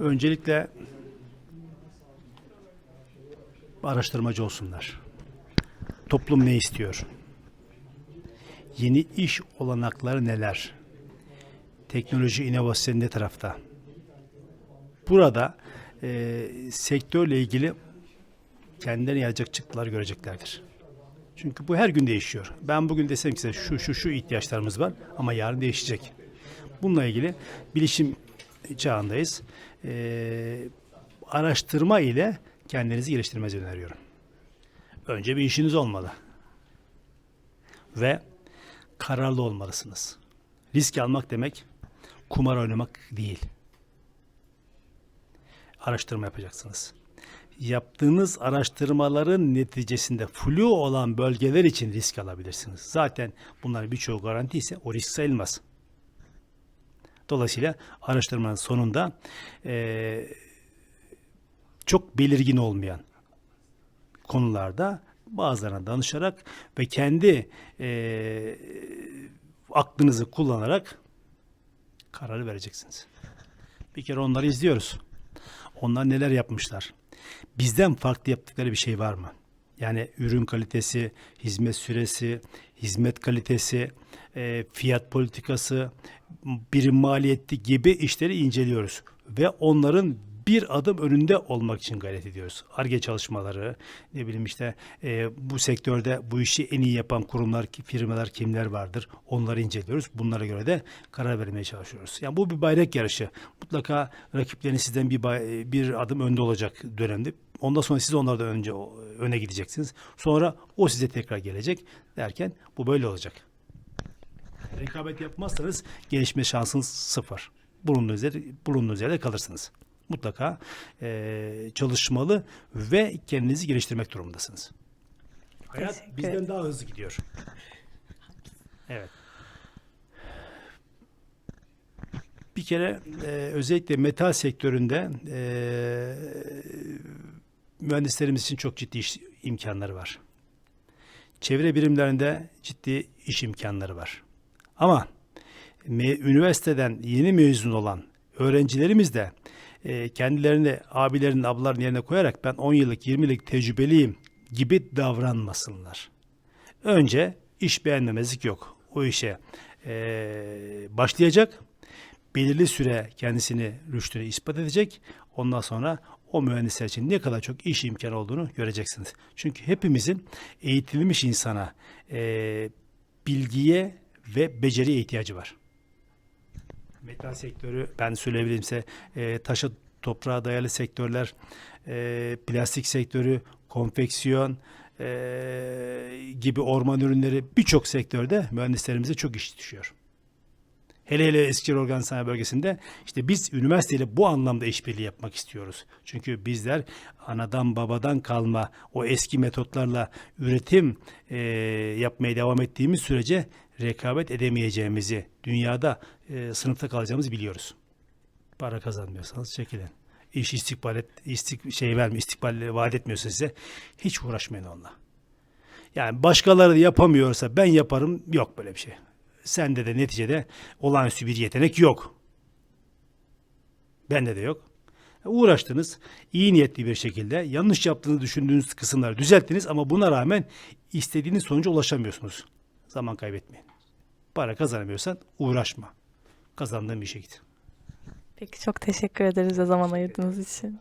Öncelikle araştırmacı olsunlar. Toplum ne istiyor? Yeni iş olanakları neler? Teknoloji inovasyonu ne tarafta? Burada e, sektörle ilgili kendilerine yarayacak çıktılar göreceklerdir. Çünkü bu her gün değişiyor. Ben bugün desem ki size şu şu şu ihtiyaçlarımız var ama yarın değişecek. Bununla ilgili bilişim çağındayız. Ee, araştırma ile kendinizi geliştirmenizi öneriyorum. Önce bir işiniz olmalı. Ve kararlı olmalısınız. Risk almak demek kumar oynamak değil. Araştırma yapacaksınız yaptığınız araştırmaların neticesinde flu olan bölgeler için risk alabilirsiniz. Zaten bunların birçoğu garanti ise o risk sayılmaz. Dolayısıyla araştırmanın sonunda eee, çok belirgin olmayan konularda bazılarına danışarak ve kendi eee, aklınızı kullanarak kararı vereceksiniz. Bir kere onları izliyoruz. Onlar neler yapmışlar? Bizden farklı yaptıkları bir şey var mı? Yani ürün kalitesi, hizmet süresi, hizmet kalitesi, e, fiyat politikası, birim maliyeti gibi işleri inceliyoruz. Ve onların bir adım önünde olmak için gayret ediyoruz. ARGE çalışmaları, ne bileyim işte e, bu sektörde bu işi en iyi yapan kurumlar, firmalar kimler vardır onları inceliyoruz. Bunlara göre de karar vermeye çalışıyoruz. Yani bu bir bayrak yarışı. Mutlaka rakipleriniz sizden bir, bir adım önde olacak dönemde. Ondan sonra siz onlardan önce öne gideceksiniz. Sonra o size tekrar gelecek derken bu böyle olacak. Rekabet yapmazsanız gelişme şansınız sıfır. Bulunduğunuz yerde, bulunduğunuz yerde kalırsınız. Mutlaka eee, çalışmalı ve kendinizi geliştirmek durumundasınız. Hayat bizden daha hızlı gidiyor. Evet. Bir kere eee, özellikle metal sektöründe eee, mühendislerimiz için çok ciddi iş imkanları var. Çevre birimlerinde ciddi iş imkanları var. Ama üniversiteden yeni mezun olan öğrencilerimiz de e, kendilerini abilerin ablaların yerine koyarak ben 10 yıllık 20 yıllık tecrübeliyim gibi davranmasınlar. Önce iş beğenmemezlik yok. O işe e, başlayacak. Belirli süre kendisini rüştünü ispat edecek. Ondan sonra o mühendisler için ne kadar çok iş imkanı olduğunu göreceksiniz. Çünkü hepimizin eğitilmiş insana, e, bilgiye ve beceriye ihtiyacı var. Metal sektörü ben söyleyebilirimse e, taşa toprağa dayalı sektörler, e, plastik sektörü, konfeksiyon e, gibi orman ürünleri birçok sektörde mühendislerimize çok iş düşüyor. Hele hele Eskişehir Organ Sanayi Bölgesi'nde işte biz üniversiteyle bu anlamda işbirliği yapmak istiyoruz. Çünkü bizler anadan babadan kalma o eski metotlarla üretim e, yapmaya devam ettiğimiz sürece rekabet edemeyeceğimizi, dünyada e, sınıfta kalacağımızı biliyoruz. Para kazanmıyorsanız çekilin. İş istikbal et, istik, şey verme, istikbal vaat etmiyorsa size hiç uğraşmayın onunla. Yani başkaları yapamıyorsa ben yaparım yok böyle bir şey. Sende de neticede olağanüstü bir yetenek yok. Bende de yok. Uğraştınız. iyi niyetli bir şekilde yanlış yaptığınızı düşündüğünüz kısımları düzelttiniz ama buna rağmen istediğiniz sonuca ulaşamıyorsunuz. Zaman kaybetmeyin. Para kazanamıyorsan uğraşma. Kazandığın bir işe git. Peki çok teşekkür ederiz o zaman ayırdığınız için.